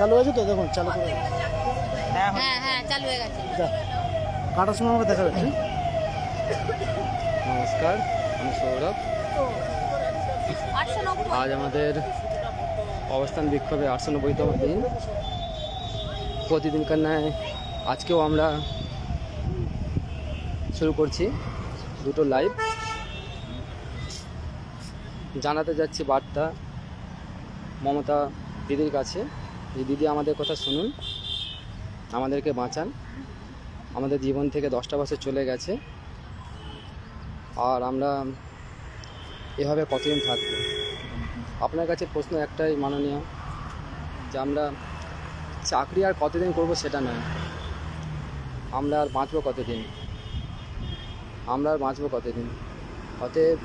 চালু হয়েছে তো? দেখুন চালু করে হ্যাঁ হ্যাঁ হ্যাঁ। চালু হয়ে গেছে। কাটার সময় আমাকে দেখা যাচ্ছে। নমস্কার আমি সৌরভ। আজ আমাদের অবস্থান বিক্ষোভে আটশো নব্বইতম দিন। প্রতিদিনকার ন্যায় আজকেও আমরা শুরু করছি দুটো লাইভ। জানাতে যাচ্ছি বার্তা মমতা দিদির কাছে। যে দিদি আমাদের কথা শুনুন। আমাদেরকে বাঁচান। আমাদের জীবন থেকে দশটা বছর চলে গেছে। আর আমরা এভাবে কতদিন থাকব? আপনার কাছে প্রশ্ন একটাই মাননীয়, যে আমরা চাকরি আর কতদিন করব সেটা নয়। আমরা আর বাঁচবো কতদিন? আমরা আর বাঁচবো কতদিন? অতএব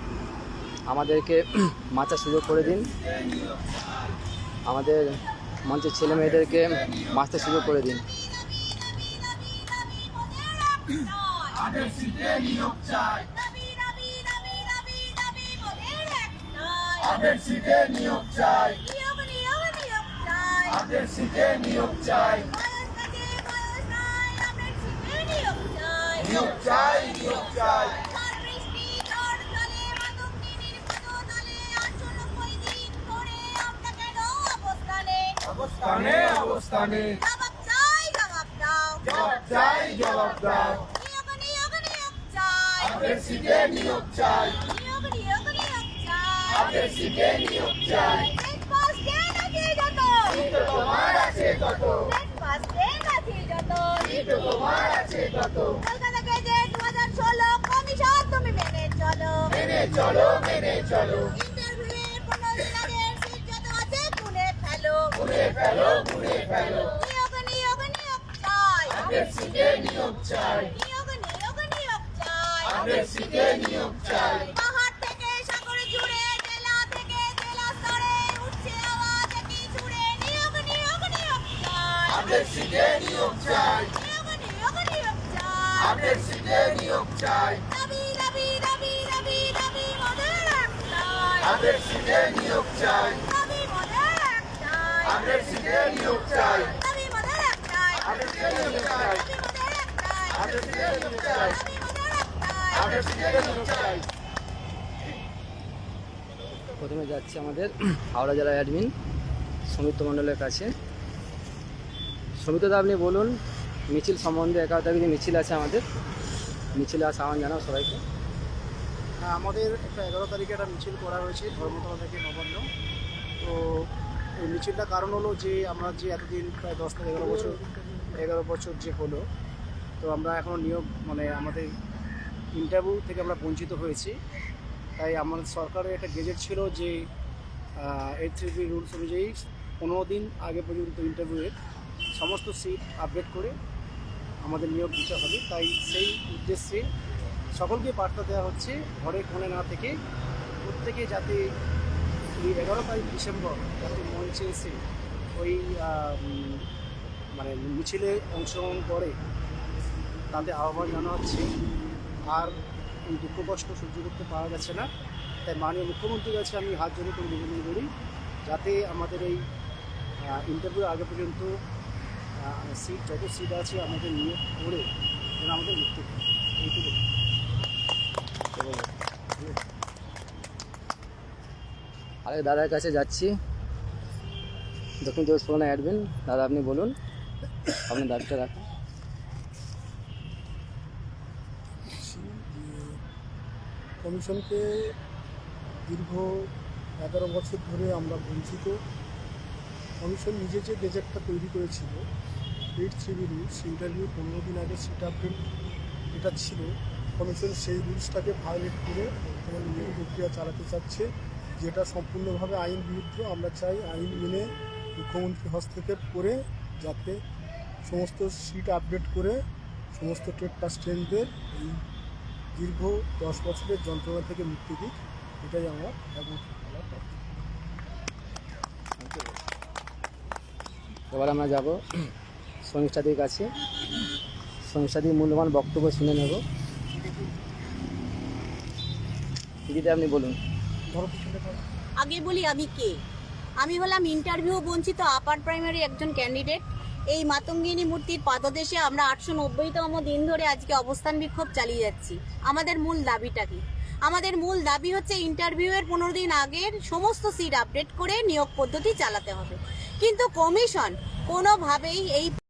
আমাদেরকে বাঁচার সুযোগ করে দিন। আমাদের মঞ্চের ছেলে মেয়েদেরকে বাঁচতে সুযোগ করে দিন। আমাদের সিটে নিয়োগ চাই নিয়োগ চাই নিয়োগ চাই নিয়োগ চাই অবস্থানে অবস্থানে। জবাব চাই জবাব দাও। জবাব চাই জবাব দাও। নিয়োগ নিয়োগ নিয়োগ চাই। আমাদের সিটে নিয়োগ চাই। নিয়োগ নিয়োগ নিয়োগ চাই। আমাদের সিটে নিয়োগ চাই। নেট পাস ট্রেন আছে যত? সিট তোমার আছে কত নেট পাস ট্রেন আছে যত? সিট তোমার আছে কত কলকাতা গেজেট দু ষোলো কমিশন তুমি মেনে চলো। মেনে চলো মেনে চলো। দিন আগে ঘুরে ফেলো ঘুরে ফেলো নিয়োগ নিয়োগ নিয়োগ চাই আমাদের সিটে নিয়োগ চাই নিয়োগ নিয়োগ নিয়োগ চাই আমাদের সিটে নিয়োগ চাই পাহাড় থেকে সাগর জুড়ে জেলা থেকে জেলা স্তরে উঠছে আওয়াজ কি জুড়ে নিয়োগ নিয়োগ নিয়োগ চাই আমাদের সিটে নিয়োগ চাই নিয়োগ নিয়োগ নিয়োগ চাই আমাদের সিটে নিয়োগ চাই দাবি দাবি দাবি দাবি দাবি মোদের একটাই আমাদের সিটে নিয়োগ চাই সিটে নিয়োগ চাই। সিটে নিয়োগ চাই। সিটে নিয়োগ চাই। সিটে নিয়োগ চাই। প্রথমে যাচ্ছি আমাদের হাওড়া জেলার অ্যাডমিন সমিত মণ্ডলের কাছে। সমিতদা আপনি বলুন মিছিল সম্বন্ধে এগারো তারিখে মিছিল আছে আমাদের। মিছিলে আসা আহ্বান জানাও সবাইকে। হ্যাঁ আমাদের একটা এগারো তারিখে একটা মিছিল করা হয়েছে ধর্মতলা থেকে নবান্ন। তো এই কারণ হলো যে আমরা যে এতদিন প্রায় দশ থেকে এগারো বছর এগারো বছর যে হলো, তো আমরা এখনও নিয়োগ মানে আমাদের ইন্টারভিউ থেকে আমরা বঞ্চিত হয়েছি। তাই আমাদের সরকারের একটা গেজেট ছিল যে এইট থ্রি রুলস অনুযায়ী পনেরো দিন আগে পর্যন্ত ইন্টারভিউয়ের সমস্ত সিট আপডেট করে আমাদের নিয়োগ দিতে হবে। তাই সেই উদ্দেশ্যে সকলকে বার্তা দেওয়া হচ্ছে, ঘরে কোণে না থেকে প্রত্যেকে যাতে এই এগারো তারিখ ডিসেম্বর যাতে মঞ্চে এসে ওই মানে মিছিলে অংশগ্রহণ করে, তাতে আহ্বান জানা হচ্ছে আর এই দুঃখ কষ্ট সহ্য করতে পারা যাচ্ছে না। তাই মাননীয় মুখ্যমন্ত্রীর কাছে আমি হাত জোড়ে করে নিবেদন করি, যাতে আমাদের এই ইন্টারভিউ আগে পর্যন্ত সিট যত সিট আছে আমাদের নিয়োগ করে যেন আমাদের মুক্তি এইটুকু আরেক দাদার কাছে যাচ্ছি। দক্ষিণ চব্বিশ পরগনা অ্যাডমিন। দাদা, আপনি বলুন। আপনার দাবিটা রাখুন। কমিশনকে দীর্ঘ এগারো বছর ধরে আমরা বঞ্চিত। কমিশন নিজে যে গেজেটটা তৈরি করেছিল এইট থ্রি রুলস, ইন্টারভিউ পনেরো দিন আগে সিট আপডেট এটা ছিল। কমিশন সেই রুলসটাকে ভায়োলেট করে এবং নিয়োগ প্রক্রিয়া চালাতে চাচ্ছে। যেটা সম্পূর্ণভাবে আইন বিরুদ্ধ, আমরা চাই আইন মেনে মুখ্যমন্ত্রী হস্তক্ষেপ করে যাতে সমস্ত সিট আপডেট করে সমস্ত ট্রেড পাস ট্রেনদের এই দীর্ঘ দশ বছরের যন্ত্রণা থেকে মুক্তি দিক, এটাই আমার কথা। এবার আমরা যাব সমীক্ষাদির কাছে সমীক্ষাদির মূল্যবান বক্তব্য শুনে নেব দিদি আপনি বলুন। আগে বলি আমি কে? আমি হলাম ইন্টারভিউ বঞ্চিত আপার প্রাইমারি একজন ক্যান্ডিডেট এই মাতঙ্গিনী মূর্তির পাদদেশে আমরা আটশো নব্বইতম দিন ধরে আজকে অবস্থান বিক্ষোভ চালিয়ে যাচ্ছি। আমাদের মূল দাবিটা কি? আমাদের মূল দাবি হচ্ছে ইন্টারভিউয়ের পনেরো দিন আগের সমস্ত সিট আপডেট করে নিয়োগ পদ্ধতি চালাতে হবে। কিন্তু কমিশন কোনোভাবেই এই